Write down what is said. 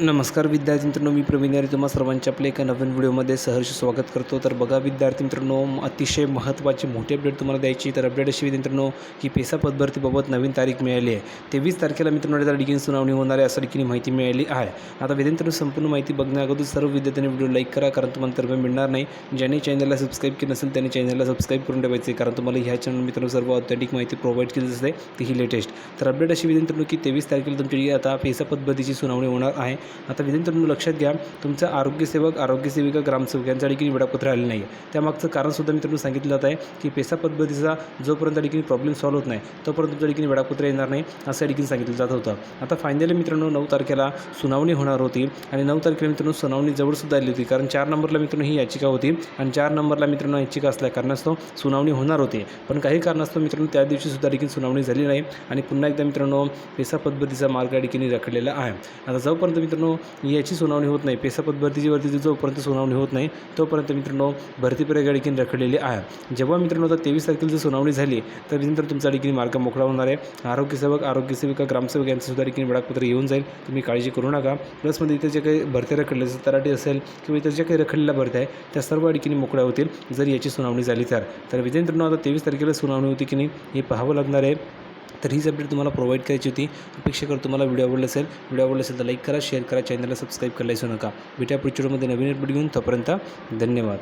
नमस्कार विद्यार्थी मित्रांनो मी प्रवीण यारी तुम्हा सर्वांच्या आपल्या एका नवीन व्हिडिओमध्ये सहर्ष स्वागत करतो. तर बघा विद्यार्थी मित्रांनो अतिशय महत्त्वाची मोठी अपडेट तुम्हाला द्यायची. तर अपडेट अशी मित्रांनो की पेसा पदभरतीबाबत नवीन तारीख मिळाली आहे. तेवीस तारखेला मित्रांनो त्या ठिकाणी सुनावणी होणार आहे असं ठिकाणी माहिती मिळाली आहे. आता विद्यार्थ्यांनो संपूर्ण माहिती बघण्याअगोदर सर्व विद्यार्थ्यांनी व्हिडिओ लाईक करा कारण तुम्हाला तर्फे मिळणार नाही. ज्यांनी चॅनलला सबस्क्राईब केलं नसेल त्यांनी चॅनलला सबस्क्राईब करून ठेवायचे कारण तुम्हाला ह्या चॅनल मित्रांनो सर्व ऑथेंटिक माहिती प्रोव्हाइड केली असते ती ही लेटेस्ट तर अपडेट अशी विद्यार्थ्यांनो की तेवीस तारखेला तुमची आता पेसा पद्धतीची सुनावणी होणार आहे. आता विद्यार्थ्यांनो लक्षात घ्या तुमचं आरोग्यसेवक आरोग्यसेविका ग्रामसेवक यांच्या ठिकाणी वेळापत्र आले नाही आहे त्यामागचं कारणसुद्धा मित्रांनो सांगितलं जात आहे की पेसा पद्धतीचा जोपर्यंत ठिकाणी प्रॉब्लेम सॉल्व्ह होत नाही तोपर्यंत तुमच्या ठिकाणी वेळापत्र येणार नाही असं या ठिकाणी सांगितलं जात होतं. आता फायनली मित्रांनो नऊ तारखेला सुनावणी होणार होती आणि नऊ तारखेला मित्रांनो सुनावणी जवळसुद्धा आली होती. कारण चार नंबरला मित्रांनो ही याचिका होती आणि चार नंबरला मित्रांनो याचिका असल्या कारणास्तव सुनावणी होणार होती. पण काही कारणास्तव मित्रांनो त्या दिवशी सुद्धा सुनावणी झाली नाही आणि पुन्हा एकदा मित्रांनो पेसा पद्धतीचा मार्ग या ठिकाणी रखडलेला आहे. आता जोपर्यंत मित्रांनो याची सुनावणी होत नाही. पेसापद भरतीची वरती जोपर्यंत सुनावणी होत नाही तोपर्यंत मित्रांनो भरती प्रक्रिया देखील रखडलेली आहे. जेव्हा मित्रांनो आता तेवीस तारखेला जर सुनावणी झाली तर नंतर तुमचा देखील मार्ग मोकळा होणार आहे. आरोग्यसेवक आरोग्यसेविका ग्रामसेवक यांचं सुद्धा देखील वेळापत्र येऊन जाईल. तुम्ही काळजी करू नका. प्लसमध्ये इथे जे काही भरत्या रखडले जसं तराटी असेल किंवा इतर ज्या काही रखडलेल्या भरत्या आहे त्या सर्व ठिकाणी मोकळ्या होतील. जर याची सुनावणी झाली तर. तर विद्यार्थ्यांनो आता तेवीस तारखेला सुनावणी होती की नाही हे पाहावं लागणार आहे. तर हीच अपडेट तुम्हाला प्रोव्हाइड करायची होती. अपेक्षा करतो तुम्हाला व्हिडिओ आवडला असेल व्हिडिओ आवडला असेल तर लाईक करा शेअर करा चॅनलला सबस्क्राईब करायला विसरू नका. भेटा पुढच्या व्हिडिओमध्ये नवीन अपडेट घेऊन. तोपर्यंत धन्यवाद.